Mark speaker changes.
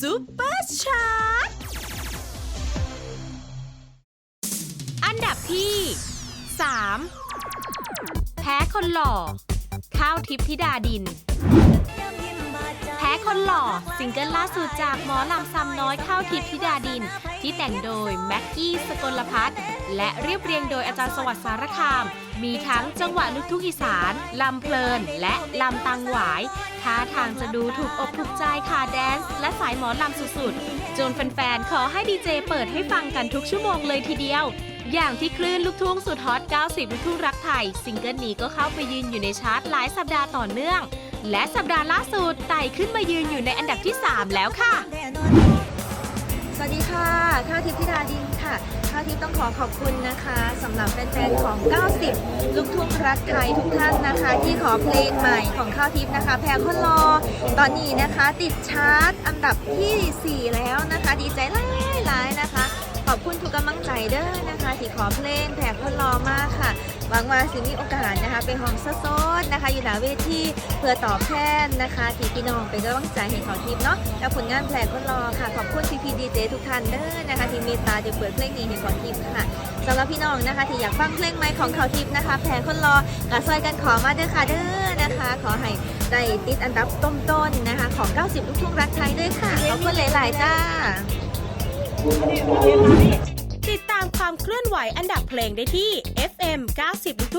Speaker 1: ซูเปอร์ชาร์ตอันดับที่ 3 แพ้คนหล่อ ข้าวทิพย์ธิดาดิน คนหล่อซิงเกิลล่าสุดจากหมอลำซ้ำน้อยข้าวทิพย์ธิดาดิน ที่แต่งโดยแม็กกี้สกลพัฒน์และเรียบเรียงโดยอาจารย์สวัสดิ์สารคาม มีทั้งจังหวะลูกทุ่งอีสานลำเพลิน และลำตังหวายท่าทางจะดูถูกอกถูกใจค่ะแดนซ์และสายหมอลำสุดๆจนแฟนๆขอให้ดีเจเปิดให้ฟังกันทุกชั่วโมงเลยทีเดียวอย่างที่คลื่นลูกทุ่งสุดฮอต 90 ลูกทุ่งรักไทย ซิงเกิลนี้ก็เข้าไปยืนอยู่ในชาร์ตหลายสัปดาห์ต่อเนื่อง และสัปดาห์ล่าสุดไต่ขึ้นมายืนอยู่ในอันดับที่ 3 แล้วค่ะ
Speaker 2: สวัสดีค่ะ ข้าวทิพย์ธิดาดินค่ะ ข้าวทิพย์ต้องขอขอบคุณนะคะสำหรับแฟนๆ ของ 90 ลูกทุ่งรักไทยทุกท่านนะคะ ที่ขอเพลงใหม่ของข้าวทิพย์นะคะ แพรคนรอ ตอนนี้นะคะ ติดชาร์ตอันดับทีสี่4 แล้วนะคะ ดีใจหลาย อบคุณทุกกำลังใจเด้อนะคะที่ขอเพลงแพรคนรอมากค่ะหวังว่าสิมีโอกาสนะคะไปห้องสดนะคะ อยู่หน้าเวทีเพื่อตอบแทนนะคะที่พี่น้องเป็นกำลังใจให้เขาทิพย์เนาะและผลงานแพรคนรอค่ะ ขอบคุณพี่พีดีเจทุกท่านเด้อนะคะที่เมตตาจะเปิดเพลงนี้ให้เขาทิพย์ค่ะสำหรับพี่น้องนะคะ ที่อยากฟังเพลงใหม่ของเขาทิพย์นะคะแพรคนรอกระซอยกันขอมาเด้อค่ะเด้อนะคะ ขอให้ได้ติดอันดับต้นๆนะคะ ของ 90 ลูกทุ่งรักไทยด้วยค่ะขอบคุณหลายๆจ้า
Speaker 1: ติดตามความเคลื่อนไหวอันดับเพลงได้ที่ FM 90